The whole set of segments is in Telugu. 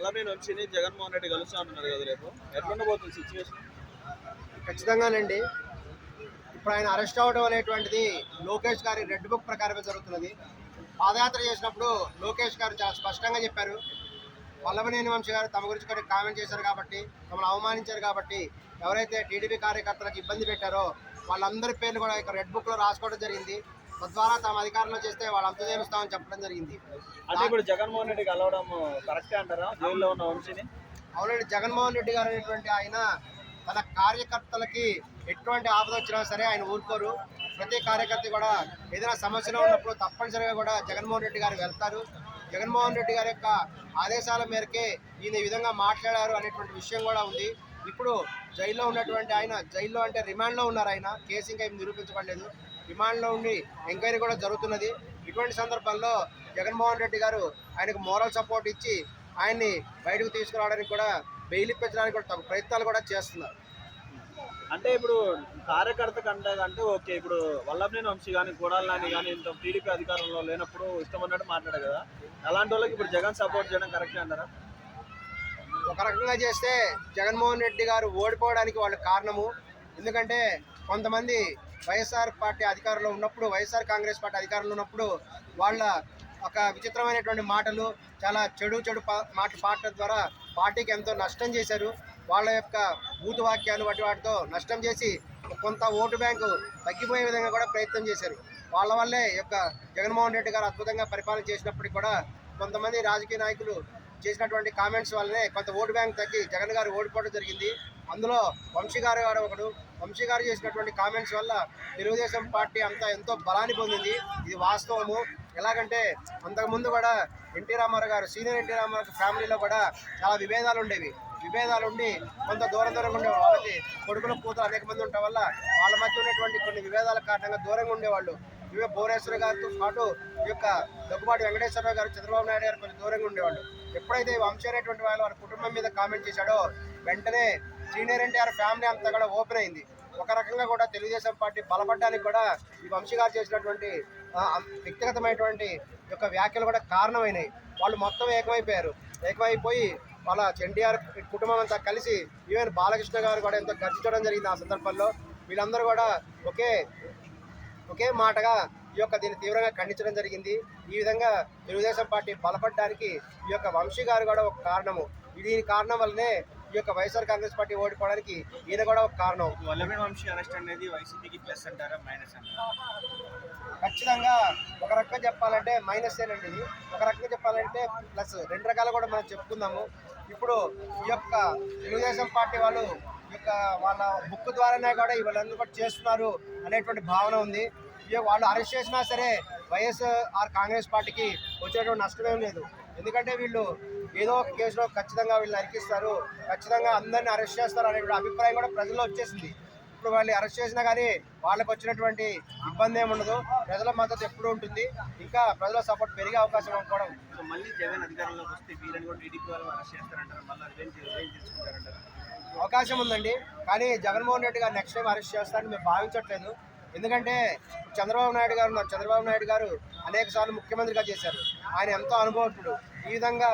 వల్లభనేని వంశీని జగన్మోహన్ రెడ్డి కలుస్తా అంటున్నారు కదా రేపు. ఎట్లుండబోతుంది సిచ్యువేషన్ ఖచ్చితంగానండి. ఇప్పుడు ఆయన అరెస్ట్ అవ్వడం అనేటువంటిది లోకేష్ గారి రెడ్ బుక్ ప్రకారమే జరుగుతున్నది. పాదయాత్ర చేసినప్పుడు లోకేష్ గారు చాలా స్పష్టంగా చెప్పారు. వల్లభనేని వంశీ గారు తమ గురించి కొన్ని కామెంట్ చేశారు కాబట్టి తమను అవమానించారు కాబట్టి ఎవరైతే టీడీపీ కార్యకర్తలకు ఇబ్బంది పెట్టారో వాళ్ళందరి పేర్లు కూడా ఇక్కడ రెడ్ బుక్లో రాసుకోవడం జరిగింది. తద్వారా తమ అధికారంలో చేస్తే వాళ్ళు అంత చేస్తామని చెప్పడం జరిగింది. అంటే ఇప్పుడు జగన్మోహన్ రెడ్డి కలవడం కరెక్టే అంటారా? జైల్లో ఉన్న వంశీని? అవునండి జగన్మోహన్ రెడ్డి గారు అనేటువంటి ఆయన తన కార్యకర్తలకి ఎటువంటి ఆపద వచ్చినా సరే ఆయన ఊరుకోరు. ప్రతి కార్యకర్త కూడా ఏదైనా సమస్యలో ఉన్నప్పుడు తప్పనిసరిగా కూడా జగన్మోహన్ రెడ్డి గారు వెళ్తారు. జగన్మోహన్ రెడ్డి గారి యొక్క ఆదేశాల మేరకే ఈయన ఈ విధంగా మాట్లాడారు అనేటువంటి విషయం కూడా ఉంది. ఇప్పుడు జైల్లో ఉన్నటువంటి ఆయన జైల్లో అంటే రిమాండ్లో ఉన్నారు ఆయన. కేసు ఇంకా ఏం నిరూపించబడలేదు. రిమాండ్లో ఉండి ఎంక్వైరీ కూడా జరుగుతున్నది. ఇటువంటి సందర్భాల్లో జగన్మోహన్ రెడ్డి గారు ఆయనకు మోరల్ సపోర్ట్ ఇచ్చి ఆయన్ని బయటకు తీసుకురావడానికి కూడా బెయిల్ ఇప్పించడానికి కూడా తగు ప్రయత్నాలు కూడా చేస్తున్నారు. అంటే ఇప్పుడు కార్యకర్త కంటే అంటే ఓకే ఇప్పుడు వల్లభనేని వంశీ కానీ కొడాలి నాని కానీ ఇంత టీడీపీ అధికారంలో లేనప్పుడు ఇష్టం ఉన్నట్టు మాట్లాడారు కదా. అలాంటి వాళ్ళకి ఇప్పుడు జగన్ సపోర్ట్ చేయడం కరెక్టే అంటారా? ఒక రకంగా చేస్తే జగన్మోహన్ రెడ్డి గారు ఓడిపోవడానికి వాళ్ళు కారణము. ఎందుకంటే కొంతమంది వైఎస్ఆర్ పార్టీ అధికారంలో ఉన్నప్పుడు వైఎస్ఆర్ కాంగ్రెస్ పార్టీ అధికారంలో ఉన్నప్పుడు వాళ్ళ ఒక విచిత్రమైనటువంటి మాటలు చాలా చెడు చెడు మాట పాటల ద్వారా పార్టీకి ఎంతో నష్టం చేశారు. వాళ్ళ యొక్క బూతు వాక్యాలు వాటి వాటితో నష్టం చేసి కొంత ఓటు బ్యాంకు తగ్గిపోయే విధంగా కూడా ప్రయత్నం చేశారు. వాళ్ళ వల్లే యొక్క జగన్మోహన్ రెడ్డి గారు అద్భుతంగా పరిపాలన చేసినప్పటికీ కూడా కొంతమంది రాజకీయ నాయకులు చేసినటువంటి కామెంట్స్ వల్లనే కొంత ఓటు బ్యాంక్ తగ్గి జగన్ గారు ఓడిపోవడం జరిగింది. అందులో వంశీ గారు గారు ఒకడు. వంశీ గారు చేసినటువంటి కామెంట్స్ వల్ల తెలుగుదేశం పార్టీ అంతా ఎంతో బలాన్ని పొందింది. ఇది వాస్తవము. ఎలాగంటే అంతకుముందు కూడా ఎన్టీ రామారావు గారు సీనియర్ ఎన్టీ రామారావు ఫ్యామిలీలో కూడా చాలా విభేదాలు ఉండేవి. విభేదాలు ఉండి కొంత దూరం దూరంగా ఉండేవాళ్ళు. వాళ్ళకి కొడుకుల కూతురు అనేక మంది ఉండటం వల్ల వాళ్ళ మధ్య ఉన్నటువంటి కొన్ని విభేదాల కారణంగా దూరంగా ఉండేవాళ్ళు. ఇవే భువనేశ్వర గారితో పాటు ఈ యొక్క దగ్గుబాటి వెంకటేశ్వరరావు గారు చంద్రబాబు నాయుడు గారు కొంచెం దూరంగా ఉండేవాళ్ళు. ఎప్పుడైతే వంశ వంశీ అనేటువంటి వాళ్ళు వారి కుటుంబం మీద కామెంట్ చేశాడో వెంటనే సీనియర్ ఎన్టీఆర్ ఫ్యామిలీ అంతా కూడా ఓపెన్ అయింది. ఒక రకంగా కూడా తెలుగుదేశం పార్టీ బలపడడానికి కూడా ఈ వంశీ గారు చేసినటువంటి వ్యక్తిగతమైనటువంటి యొక్క వ్యాఖ్యలు కూడా కారణమైనాయి. వాళ్ళు మొత్తం ఏకమైపోయారు. ఏకమైపోయి వాళ్ళ ఎన్టీఆర్ కుటుంబం అంతా కలిసి ఈవెన్ బాలకృష్ణ గారు కూడా ఎంతో గర్జించడం జరిగింది ఆ సందర్భంలో. వీళ్ళందరూ కూడా ఒకే ఒకే మాటగా ఈ యొక్క దీన్ని తీవ్రంగా ఖండించడం జరిగింది. ఈ విధంగా తెలుగుదేశం పార్టీ బలపడడానికి ఈ యొక్క వంశీ గారు కూడా ఒక కారణము. దీని కారణం వల్లనే ఈ యొక్క వైఎస్ఆర్ కాంగ్రెస్ పార్టీ ఓడిపోవడానికి ఈయన కూడా ఒక కారణం. వంశీ అరెస్ట్ అనేది వైసీపీకి ప్లస్ అంటారా మైనస్ అంటారా? ఖచ్చితంగా ఒక రకంగా చెప్పాలంటే మైనస్ ఏనండి ఇది. ఒక రకంగా చెప్పాలంటే ప్లస్ రెండు రకాలు కూడా మనం చెప్పుకుందాము. ఇప్పుడు ఈ యొక్క తెలుగుదేశం పార్టీ వాళ్ళు వాళ్ళ బుక్ ద్వారానే కూడా వీళ్ళందరూ కూడా చేస్తున్నారు అనేటువంటి భావన ఉంది. వాళ్ళు అరెస్ట్ చేసినా సరే వైఎస్ఆర్ కాంగ్రెస్ పార్టీకి వచ్చేటువంటి నష్టమేం లేదు. ఎందుకంటే వీళ్ళు ఏదో ఒక కేసులో ఖచ్చితంగా వీళ్ళు అరికిస్తారు. ఖచ్చితంగా అందరిని అరెస్ట్ చేస్తారు అనేటువంటి అభిప్రాయం కూడా ప్రజల్లో వచ్చేసింది. ఇప్పుడు వాళ్ళు అరెస్ట్ చేసినా కానీ వాళ్ళకి వచ్చినటువంటి ఇబ్బంది ఏమి ఉండదు ప్రజల మద్దతు ఎప్పుడు ఉంటుంది. ఇంకా ప్రజల సపోర్ట్ పెరిగే అవకాశం సో మళ్ళీ జగన్ అధికారంలోకి వస్తే వీళ్ళని కూడా టీడీపీ వాళ్ళు అరెస్ట్ చేస్తారంటారు? మళ్ళీ రివెంజ్ రివెంజ్ తీసుకుంటారంటారు అవకాశం ఉందండి. కానీ జగన్మోహన్ రెడ్డి గారు నెక్స్ట్ టైం అరెస్ట్ చేస్తారని మేము భావించట్లేదు. ఎందుకంటే చంద్రబాబు నాయుడు గారు ఉన్నారు. చంద్రబాబు నాయుడు గారు అనేక సార్లు ముఖ్యమంత్రిగా చేశారు. ఆయన ఎంతో అనుభవజ్ఞుడు. ఈ విధంగా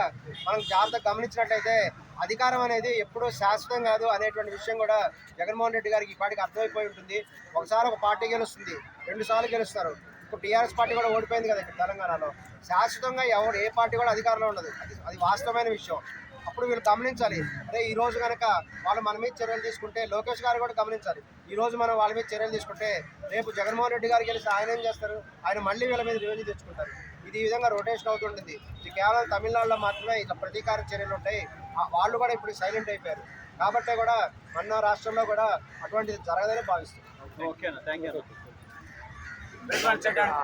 మనం జాగ్రత్తగా గమనించినట్లయితే అధికారం అనేది ఎప్పుడూ శాశ్వతం కాదు అనేటువంటి విషయం కూడా జగన్మోహన్ రెడ్డి గారికి ఈ పార్టీకి అర్థమైపోయి ఉంటుంది. ఒకసారి ఒక పార్టీ గెలుస్తుంది రెండు సార్లు గెలుస్తారు. ఇప్పుడు టీఆర్ఎస్ పార్టీ కూడా ఓడిపోయింది కదా ఇక్కడ తెలంగాణలో. శాశ్వతంగా ఎవరు ఏ పార్టీ కూడా అధికారంలో ఉండదు. అది అది వాస్తవమైన విషయం. అప్పుడు వీళ్ళు గమనించాలి. అదే ఈ రోజు కనుక వాళ్ళు మన మీద చర్యలు తీసుకుంటే లోకేష్ గారు కూడా గమనించాలి. ఈ రోజు మనం వాళ్ళ మీద చర్యలు తీసుకుంటే రేపు జగన్మోహన్ రెడ్డి గారు గెలిచి ఆయన ఏం చేస్తారు? ఆయన మళ్ళీ వీళ్ళ మీద రివెంజ్ తెచ్చుకుంటారు. ఇది ఈ విధంగా రొటేషన్ అవుతుంటుంది. ఇది కేవలం తమిళనాడులో మాత్రమే ఇట్లా ప్రతీకార చర్యలు ఉంటాయి. వాళ్ళు కూడా ఇప్పుడు సైలెంట్ అయిపోయారు. కాబట్టే కూడా మన రాష్ట్రంలో కూడా అటువంటిది జరగదని భావిస్తుంది ఓకేనా థ్యాంక్ యూ